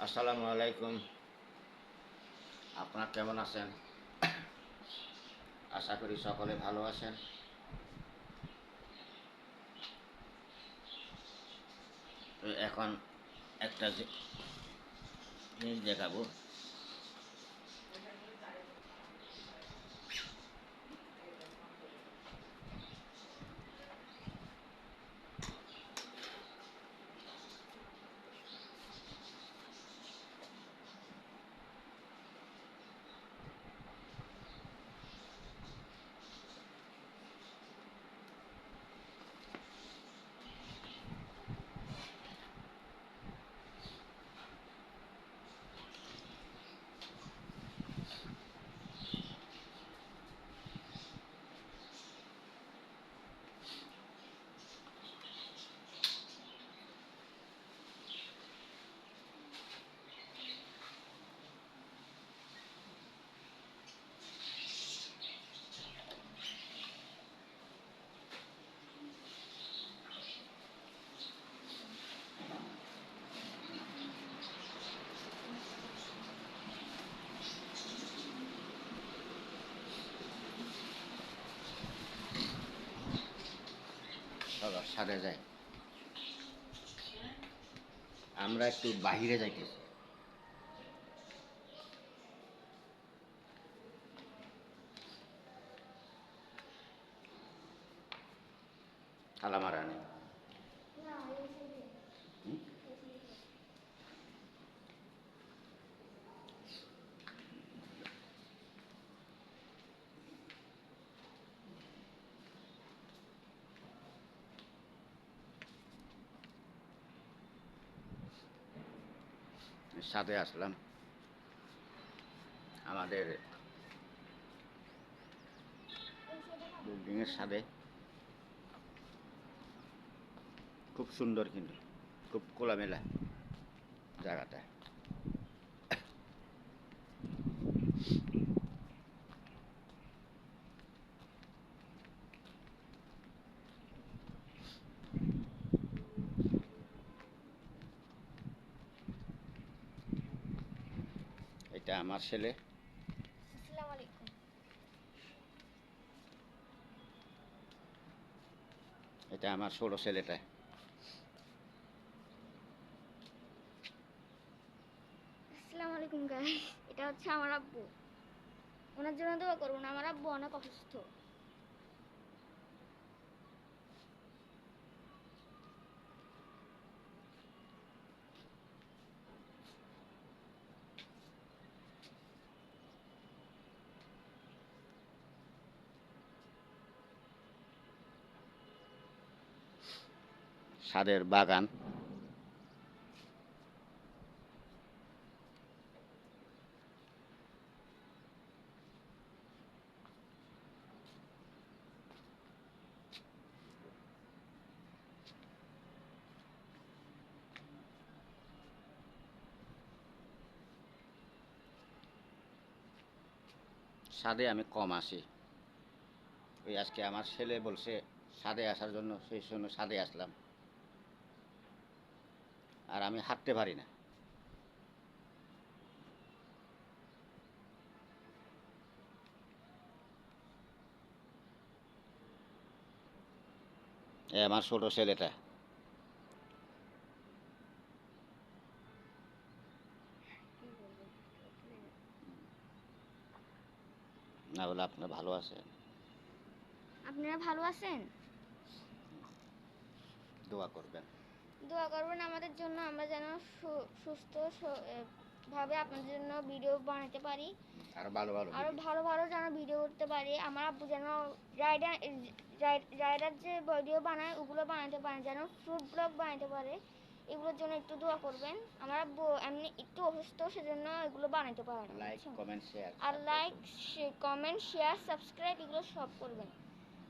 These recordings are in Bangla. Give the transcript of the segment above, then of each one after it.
আসসালামু আলাইকুম আপনারা কেমন আছেন আশা করি সকলে ভালো আছেন এখন একটা জিনিস দেখাবো চলো যায়। আমরা একটু বাহিরে যাইতেছি। তালা সাথে আসলাম। আমাদের বিল্ডিংয়ের সাথে। খুব সুন্দর কিন্তু খুব খোলামেলা জায়গাটা। এটা আমার ছেলে। এটা আমার ছোট ছেলেটা। আসসালামু আলাইকুম গাইস এটা হচ্ছে আমার আব্বু। ওনার জন্য দোয়া করুন আমার আব্বু অনেক অসুস্থ। সাদের বাগান। সাদে আমি কম আসি। ওই আজকে আমার ছেলে বলছে, সাদে আসার জন্য, সেই জন্য সাদে আসলাম। আর আমি হাঁটতে পারি না। আমার ছোট ছেলেটা। না বলে আপনার ভালো আছেন? আপনারা ভালো আছেন? দোয়া করবেন। দোয়া করবেন আমাদের জন্য আমরা যেন সুস্থ ভাবে আপনাদের জন্য ভিডিও বানাতে পারি। আর ভালো ভালো আরও ভালো ভালো যেন ভিডিও করতে পারি। আমার আব্বু যেন রাইডার রাইডার যে ভিডিও বানায় ওগুলো বানাতে পারে যেন ফ্রুট ব্লগ বানাতে পারে এগুলোর জন্য একটু দোয়া করবেন। আমার আব্বু এমনি একটু অসুস্থ সেজন্য এগুলো বানাতে পারে না লাইক? কমেন্ট শেয়ার আর লাইক কমেন্ট শেয়ার সাবস্ক্রাইব এগুলো সব করবেন।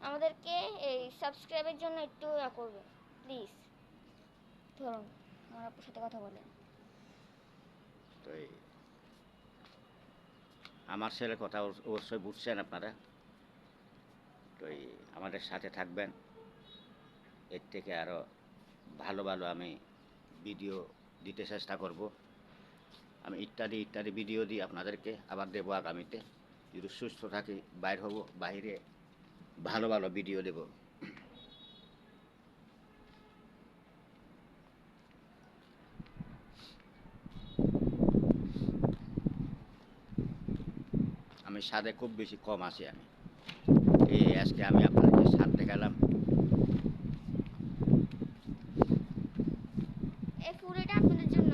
আমাদেরকে এই সাবস্ক্রাইবের জন্য একটু ইয়া করবেন প্লিজ ধরুন, আমার আপুর সাথে কথা বলেন আমার ছেলের কথা অবশ্য- অবশ্যই বুঝছেন আপনারা। তো এই আমাদের সাথে থাকবেন। এর থেকে আরও ভালো ভালো আমি ভিডিও দিতে চেষ্টা করব। আমি ইত্যাদি ইত্যাদি ভিডিও দিই আপনাদেরকে, আবার দেবো আগামীতে। যদি সুস্থ থাকি, বাইর হব বাইরে ভালো ভালো ভিডিও দেব। আমি স্বাদে খুব বেশি কম আছি আমি। এই আজকে আমি আপনাদেরকে স্বাদ দেখালাম। এই ফুলটা আপনাদের জন্য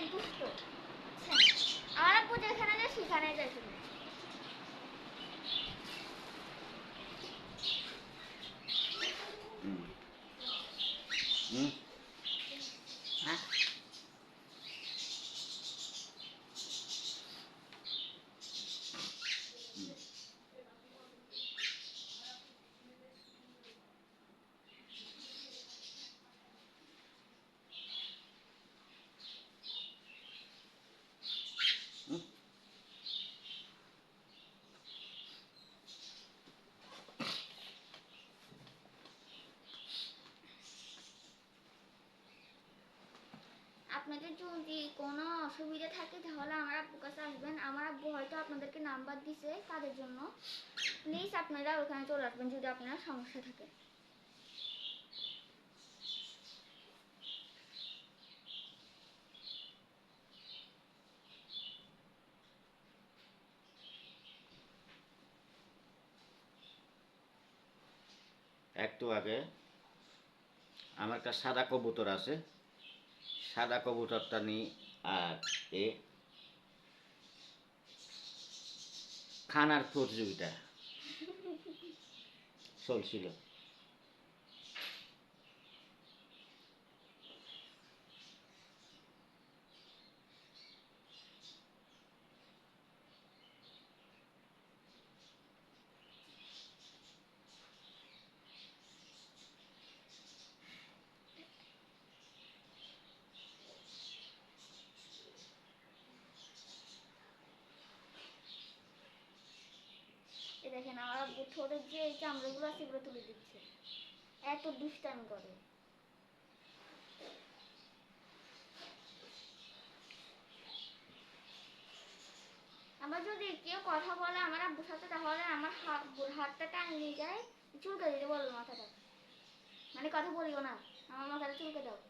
এই পাখিটা অনেক আমার আব্বু যেখানে যায় সেখানে যায় শুধু আপনাদের যদি কোনো অসুবিধা থাকে, তাহলে আমার আব্বুর কাছে আসবেন। আমার আব্বু হয়তো আপনাদেরকে নাম্বার দিছে কাদের জন্য। প্লিজ আপনারা ওখানে চলে আসবেন যদি আপনার সমস্যা থাকে। একটু আগে, আমার একটা সাদা কবুতর আছে। সাদা কবুতরটা নিই আর এ খানার প্রতিযোগিতা। চলছিল এ দেখেন আমার ঠোঁটের যে চামড়াগুলো আছে, এগুলো তুলে দিচ্ছে। এত দুষ্টামি করে। আমার যদি কেউ কথা বলে আমার আব্বুর সাথে, তাহলে আমার হাত, হাতটা টান নিয়ে যায় চুলকে দিতে বলব মাথাটা। মানে কথা বলিও না, আমার মাথাটা চুলকে দাও।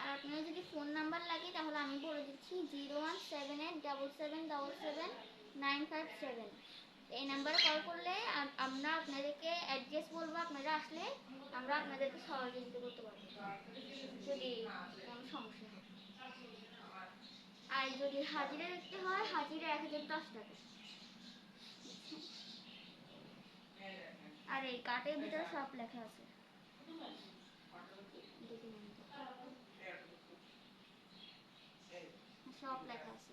আর আপনার যদি ফোন নাম্বার লাগে, তাহলে আমি বলে দিচ্ছি zero one seven eight double seven double seven nine five seven এই নাম্বারে কল করলে আমরা আপনাদেরকে অ্যাড্রেস বলব, আপনারা আসলে আমরা আপনাদেরকে সহযোগিতা করতে পারব। যদি কোনো সমস্যা আর যদি হাজিরা দেখতে হয়, হাজিরা এক হাজার দশ টাকা। আর এই কার্ডের ভিতরে সব লেখা আছে। সব লেখা আছে।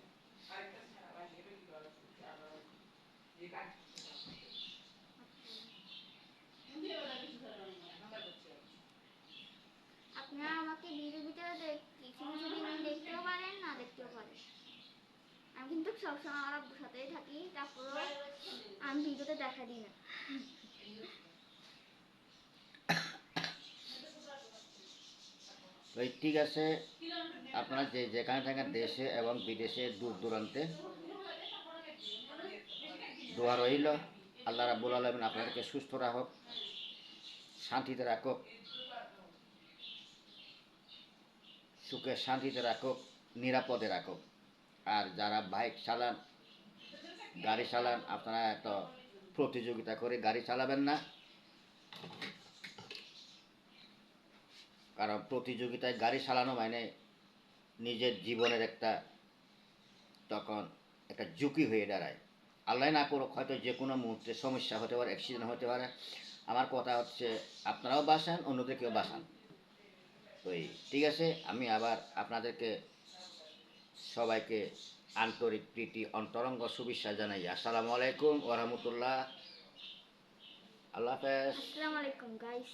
আপনারা আমাকে ভিডিওর ভিতরে কিছু কিছু দেখতেও পারেন, না দেখতেও পারেন। আমি কিন্তু সবসময় আমার আব্বুর সাথেই থাকি, তারপরেও আমি ভিডিওতে দেখা দিই না। ওই ঠিক আছে, আপনারা যে যেখানে থাকেন দেশে এবং বিদেশে দূর দূরান্তে দোয়া রইল। আল্লাহ রাবুল আলমিন আপনাদেরকে সুস্থ রাখুক, শান্তিতে রাখুক, সুখে শান্তিতে রাখুক, নিরাপদে রাখুক। আর যারা বাইক চালান, গাড়ি চালান, আপনারা এত প্রতিযোগিতা করে গাড়ি চালাবেন না। কারণ প্রতিযোগিতায় গাড়ি চালানো মানে নিজের জীবনের একটা তখন একটা ঝুঁকি হয়ে দাঁড়ায়। আল্লাহ না করুক, হয়তো যে কোনো মুহূর্তে সমস্যা হতে পারে অ্যাক্সিডেন্ট হতে পারে। আমার কথা হচ্ছে, আপনারাও বাঁচান, অন্যদেরকেও বাসান ওই, ঠিক আছে? আমি আবার আপনাদেরকে সবাইকে আন্তরিক প্রীতি, অন্তরঙ্গ শুভেচ্ছা জানাই। আসসালামু আলাইকুম ওরহমতুল্লাহ আল্লাহ হাফেজ। আসসালামু আলাইকুম গাইস